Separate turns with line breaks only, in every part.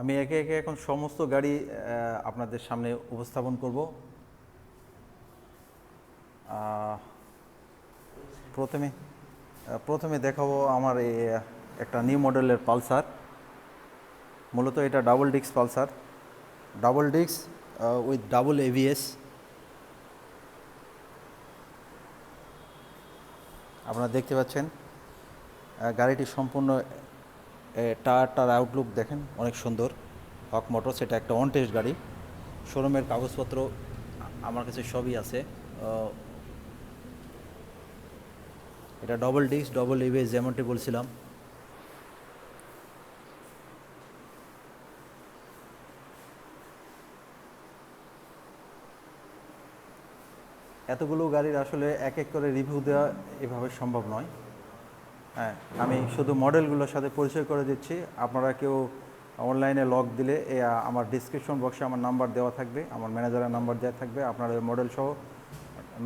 আমি একে একে এখন সমস্ত গাড়ি আপনাদের সামনে উপস্থাপন করব। প্রথমে প্রথমে দেখাবো আমার এই একটা নিউ মডেলের পালসার। মূলত এটা double discs Pulsar. Double discs with double ABS আপনারা দেখতে পাচ্ছেন গাড়িটি সম্পূর্ণ টায়ার টার আউটলুক দেখেন, অনেক সুন্দর। হক মোটরস, এটা একটা অন টেস্ট গাড়ি। শোরুমের কাগজপত্র আমার কাছে সবই আছে। এটা ডবল ডিস্ক ডবল ইভে যেমনটি বলছিলাম। এতগুলো গাড়ির আসলে এক এক করে রিভিউ দেওয়া এভাবে সম্ভব নয়। হ্যাঁ আমি শুধু মডেলগুলোর সাথে পরিচয় করে দিচ্ছি। আপনারা কেউ অনলাইনে লগ দিলে এ, আমার ডিসক্রিপশন বক্সে আমার নাম্বার দেওয়া থাকবে আমার ম্যানেজারের নাম্বার দেওয়া থাকবে আপনারা মডেল সহ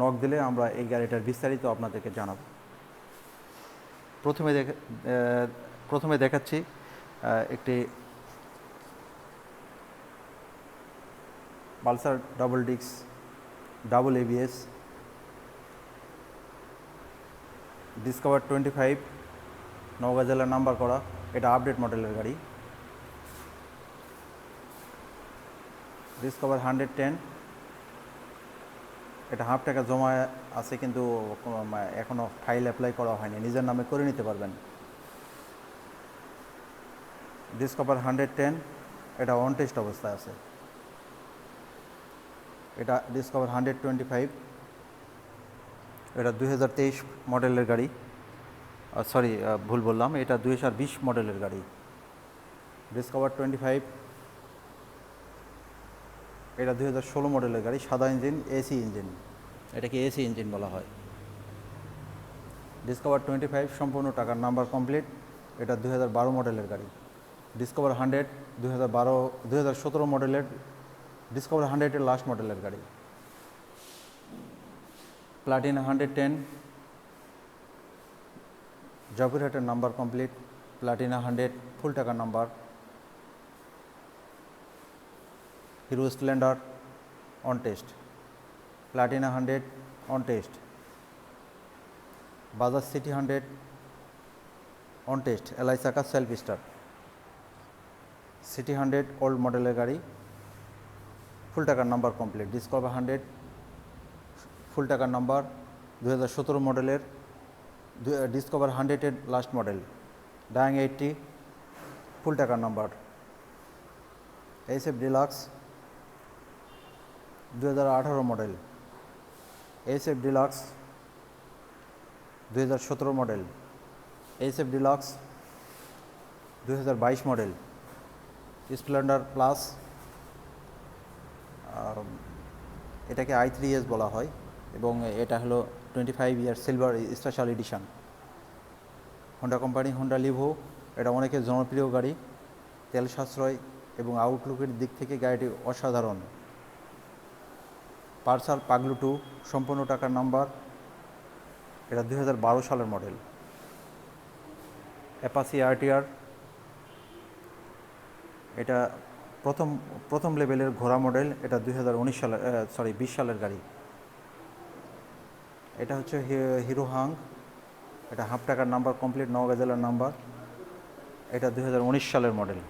নক দিলে আমরা এই গাড়িটার বিস্তারিত আপনাদেরকে জানাব। প্রথমে দেখে প্রথমে দেখাচ্ছি একটি পালসার ডাবল ডিক্স double ABS Discover twenty five Naogaon number করা, এটা আপডেট মডেলের গাড়ি। ডিসকভার হান্ড্রেড টেন এটা হাফ টাকা জমা আছে কিন্তু কোনো মা- এখনও ফাইল অ্যাপ্লাই করা হয়নি, নিজের নামে করে নিতে পারবেন। ডিসকভার হান্ড্রেড টেন এটা অন টেস্ট অবস্থায় আছে। এটা ডিসকভার হান্ড্রেড টোয়েন্টি ফাইভ এটা দুই হাজার তেইশ মডেলের গাড়ি। সরি ভুল বললাম, এটা দুই হাজার বিশ মডেলের গাড়ি। ডিসকভার টোয়েন্টি ফাইভ এটা দুই হাজার ষোলো মডেলের গাড়ি, সাদা ইঞ্জিন এসি ইঞ্জিন এটাকে এসি ইঞ্জিন বলা হয়। ডিসকভার টোয়েন্টি ফাইভ সম্পূর্ণ টাকার নাম্বার কমপ্লিট এটা দুই হাজার বারো মডেলের গাড়ি। ডিসকভার হান্ড্রেড দুই হাজার বারো, দুই হাজার সতেরো মডেলের ডিসকভার হান্ড্রেডের লাস্ট মডেলের গাড়ি। প্লাটিনা হান্ড্রেড টেন জয়পুরহাটের number complete, Platina hundred, full টাকার number. Hero Splendor on test Platina hundred on test Bajaj CT hundred on test LI Saka self start CT hundred old মডেলের গাড়ি। Full টাকার number complete. Discover hundred, full টাকার number. দু হাজার সতেরো মডেলের Discover হান্ড্রেডের লাস্ট মডেল ডায়াং এইটটি ফুল টাকার নাম্বার এইচ এফ ডিলাক্স দু হাজার আঠারো মডেল এইচ এফ ডিলাক্স দু হাজার সতেরো মডেল এইচ এফ ডিলাক্স দু হাজার বাইশ মডেল স্প্লেন্ডার প্লাস এটাকে আই থ্রি এস বলা হয় এবং এটা হলো twenty five year silver special edition Honda company Honda Livo এটা অনেকের জনপ্রিয় গাড়ি, তেল সাশ্রয় এবং আউটলুকের দিক থেকে গাড়িটি অসাধারণ। পার্সার পাগলু টু সম্পূর্ণ টাকার নাম্বার এটা দু হাজার বারো সালের মডেল অ্যাপাসি আরটিআর এটা প্রথম প্রথম লেভেলের ঘোড়া মডেল এটা দুই হাজার উনিশ সালের সরি বিশ সালের গাড়ি। এটা হচ্ছে হিরো হাং। এটা হাফ টাকার নাম্বার, কমপ্লিট নওগাঁ জেলার নাম্বার। এটা দু হাজার উনিশ সালের মডেল।